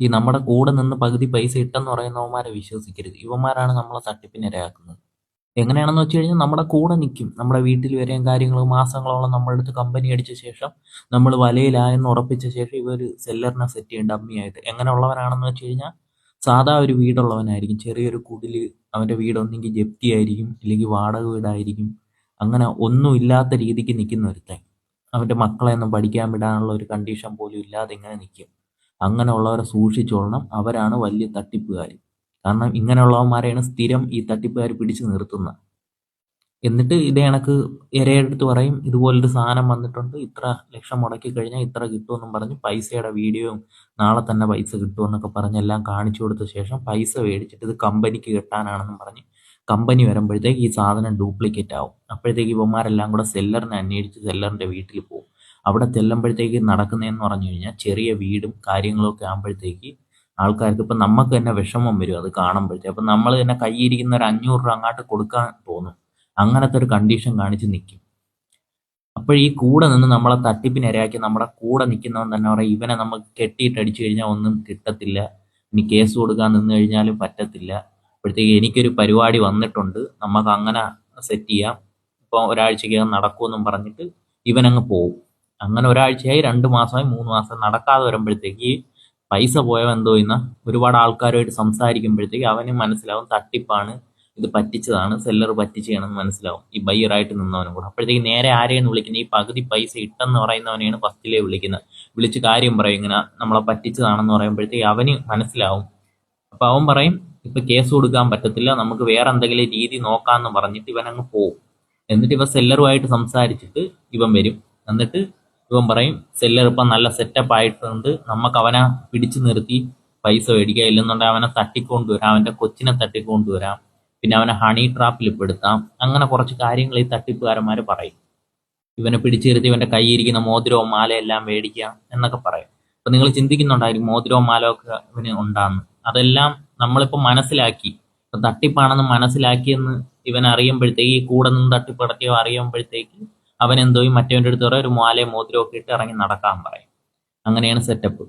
ഈ നമ്മുടെ കൂടെ നിന്ന് പകുതി പൈസ ഇട്ടെന്ന് പറയുന്നവന്മാരെ വിശ്വസിക്കരുത്. ഇവന്മാരാണ് നമ്മളെ തട്ടിപ്പിന് ഇരയാക്കുന്നത് എങ്ങനെയാണെന്ന് വെച്ച് കഴിഞ്ഞാൽ നമ്മുടെ കൂടെ നിൽക്കും നമ്മുടെ വീട്ടിൽ വരെയും കാര്യങ്ങൾ മാസങ്ങളോളം നമ്മുടെ അടുത്ത് കമ്പനി അടിച്ച ശേഷം നമ്മൾ വലയിലായെന്ന് ഉറപ്പിച്ച ശേഷം ഇവർ സെല്ലറിനെ സെറ്റ് ചെയ്യേണ്ട അമ്മിയായിട്ട്. എങ്ങനെയുള്ളവനാണെന്ന് വെച്ച് കഴിഞ്ഞാൽ സാധാ ഒരു വീടുള്ളവനായിരിക്കും. ചെറിയൊരു കുടിൽ അവന്റെ വീടൊന്നെങ്കിൽ ജപ്തി ആയിരിക്കും ഇല്ലെങ്കിൽ വാടക വീടായിരിക്കും. അങ്ങനെ ഒന്നും ഇല്ലാത്ത രീതിക്ക് നിൽക്കുന്ന ഒരുത്തൻ. അവന്റെ മക്കളെ ഒന്നും പഠിക്കാൻ വിടാനുള്ള ഒരു കണ്ടീഷൻ പോലും ഇല്ലാതെ ഇങ്ങനെ നിൽക്കും. അങ്ങനെയുള്ളവരെ സൂക്ഷിച്ചോളണം. അവരാണ് വലിയ തട്ടിപ്പുകാർ കാരണം ഇങ്ങനെയുള്ളവന്മാരെയാണ് സ്ഥിരം ഈ തട്ടിപ്പുകാർ പിടിച്ചു നിർത്തുന്നത് എന്നിട്ട് ഇതേ കണക്ക് ഇരയെടുത്ത് പറയും ഇതുപോലൊരു സാധനം വന്നിട്ടുണ്ട്. ഇത്ര ലക്ഷം മുടക്കി കഴിഞ്ഞാൽ ഇത്ര കിട്ടുമെന്നും പറഞ്ഞ് പൈസയുടെ വീഡിയോയും നാളെ തന്നെ പൈസ കിട്ടുമെന്നൊക്കെ പറഞ്ഞ് എല്ലാം കാണിച്ചു കൊടുത്ത ശേഷം പൈസ മേടിച്ചിട്ട് ഇത് കമ്പനിക്ക് കിട്ടാനാണെന്നും പറഞ്ഞ് കമ്പനി വരുമ്പോഴത്തേക്ക് ഈ സാധനം ഡ്യൂപ്ലിക്കേറ്റ് ആവും. അപ്പോഴത്തേക്ക് ഇവന്മാരെല്ലാം കൂടെ സെല്ലറിനെ അന്വേഷിച്ച് സെല്ലറിന്റെ വീട്ടിൽ പോകും. അവിടെ ചെല്ലുമ്പോഴത്തേക്ക് നടക്കുന്നതെന്ന് പറഞ്ഞു കഴിഞ്ഞാൽ ചെറിയ വീടും കാര്യങ്ങളൊക്കെ ആകുമ്പോഴത്തേക്ക് ആൾക്കാർക്ക് ഇപ്പം നമുക്ക് തന്നെ വിഷമം വരും അത് കാണുമ്പോഴത്തേക്ക് അപ്പം നമ്മൾ തന്നെ കയ്യിരിക്കുന്ന ഒരു അഞ്ഞൂറ് രൂപ അങ്ങോട്ട് കൊടുക്കാൻ തോന്നും. അങ്ങനത്തെ ഒരു കണ്ടീഷൻ കാണിച്ച് നിൽക്കും അപ്പോൾ ഈ കൂടെ നിന്ന് നമ്മളെ തട്ടിപ്പിനിരയാക്കി നമ്മുടെ കൂടെ നിൽക്കുന്നവൻ തന്നെ പറയും ഇവനെ നമുക്ക് കെട്ടിയിട്ട് അടിച്ചു കഴിഞ്ഞാൽ ഒന്നും കിട്ടത്തില്ല. ഇനി കേസ് കൊടുക്കാൻ നിന്ന് കഴിഞ്ഞാലും പറ്റത്തില്ല. അപ്പോഴത്തേക്ക് എനിക്കൊരു പരിപാടി വന്നിട്ടുണ്ട്. നമുക്ക് അങ്ങനെ സെറ്റ് ചെയ്യാം. ഇപ്പോൾ ഒരാഴ്ചക്കകം നടക്കുമെന്നും പറഞ്ഞിട്ട് ഇവനങ്ങ് പോവും. അങ്ങനെ ഒരാഴ്ചയായി രണ്ട് മാസമായി മൂന്ന് മാസം നടക്കാതെ വരുമ്പോഴത്തേക്ക് ഈ പൈസ പോയവൻ എന്തോ ഇന്ന ഒരുപാട് ആൾക്കാരുമായിട്ട് സംസാരിക്കുമ്പോഴത്തേക്ക് അവന് മനസ്സിലാവും തട്ടിപ്പാണ് ഇത് പറ്റിച്ചതാണ് സെല്ലർ പറ്റിച്ചതാണെന്ന് മനസ്സിലാവും. ഈ ബയ്യറായിട്ട് നിന്നവനും കൂടെ. അപ്പോഴത്തേക്ക് നേരെ ആരെയാണ് വിളിക്കുന്നത്? ഈ പകുതി പൈസ ഇട്ടെന്ന് പറയുന്നവനെയാണ് ഫസ്റ്റിലേ വിളിക്കുന്നത്. വിളിച്ച് കാര്യം പറയും ഇങ്ങനെ നമ്മളെ പറ്റിച്ചതാണെന്ന് പറയുമ്പോഴത്തേക്ക് അവന് മനസ്സിലാവും. അപ്പോൾ അവൻ പറയും ഇപ്പൊ കേസ് കൊടുക്കാൻ പറ്റത്തില്ല നമുക്ക് വേറെ എന്തെങ്കിലും രീതി നോക്കാന്ന് പറഞ്ഞിട്ട് ഇവൻ അങ്ങ് പോവും. എന്നിട്ട് ഇവ സെല്ലറുമായിട്ട് സംസാരിച്ചിട്ട് ഇവൻ വരും. എന്നിട്ട് ഇവൻ പറയും. സെല്ലർ ഇപ്പം നല്ല സെറ്റപ്പ് ആയിട്ടുണ്ട്. നമുക്ക് അവനെ പിടിച്ചു നിർത്തി പൈസ മേടിക്കുക ഇല്ലെന്നുണ്ടെങ്കിൽ അവനെ തട്ടിക്കൊണ്ടുവരാം. അവന്റെ കൊച്ചിനെ തട്ടിക്കൊണ്ടുവരാം. പിന്നെ അവനെ ഹണി ട്രാപ്പിൽ പെടുത്താം. അങ്ങനെ കുറച്ച് കാര്യങ്ങൾ ഈ തട്ടിപ്പുകാരന്മാർ പറയും. ഇവനെ പിടിച്ചു നിർത്തി ഇവന്റെ ഇരിക്കുന്ന മോതിരവും മാലയെല്ലാം മേടിക്കാം എന്നൊക്കെ പറയും. അപ്പം നിങ്ങൾ ചിന്തിക്കുന്നുണ്ടായിരിക്കും മോതിരവും മാലോ ഒക്കെ ഇവന് ഉണ്ടാന്ന്. അതെല്ലാം നമ്മളിപ്പോൾ മനസ്സിലാക്കി. തട്ടിപ്പാണെന്ന് മനസ്സിലാക്കിയെന്ന് ഇവൻ അറിയുമ്പോഴത്തേക്ക് ഈ കൂടെ നിന്ന് തട്ടിപ്പടത്തിയോ അറിയുമ്പോഴത്തേക്ക് അവൻ എന്തോ മറ്റവന്റെ അടുത്ത് പറയാം ഒരു മാലയും മോതിരവും ഒക്കെ ഇട്ട് ഇറങ്ങി നടക്കാൻ പറയും. അങ്ങനെയാണ് സെറ്റപ്പ്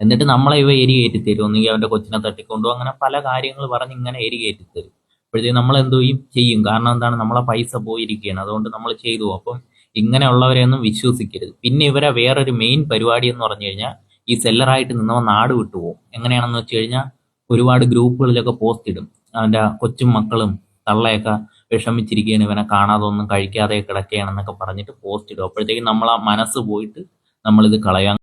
എന്നിട്ട് നമ്മളെ ഇവ എരി കയറ്റിത്തരും. ഒന്നുകിൽ അവന്റെ കൊച്ചിനെ തട്ടിക്കൊണ്ടു അങ്ങനെ പല കാര്യങ്ങൾ പറഞ്ഞ് ഇങ്ങനെ എരി കയറ്റിത്തരും. അപ്പോഴത്തേക്ക് നമ്മൾ എന്തോ ചെയ്യും. കാരണം എന്താണ്? നമ്മളെ പൈസ പോയിരിക്കുകയാണ്. അതുകൊണ്ട് നമ്മൾ ചെയ്തു. അപ്പം ഇങ്ങനെയുള്ളവരെയൊന്നും വിശ്വസിക്കരുത്. പിന്നെ ഇവരെ വേറൊരു മെയിൻ പരിപാടി എന്ന് പറഞ്ഞു കഴിഞ്ഞാൽ ഈ സെല്ലറായിട്ട് നിന്നവൻ നാട് വിട്ടുപോകും എങ്ങനെയാണെന്ന് വെച്ച് കഴിഞ്ഞാൽ ഒരുപാട് ഗ്രൂപ്പുകളിലൊക്കെ പോസ്റ്റ് ഇടും. അവന്റെ കൊച്ചും മക്കളും തള്ളയൊക്കെ വിഷമിച്ചിരിക്കുകയാണ് ഇവനെ കാണാതെ ഒന്നും കഴിക്കാതെ കിടക്കുകയാണെന്നൊക്കെ പറഞ്ഞിട്ട് പോസ്റ്റ് ഇടും. അപ്പോഴത്തേക്കും നമ്മൾ ആ മനസ്സ് പോയിട്ട് നമ്മളിത് കളയാൻ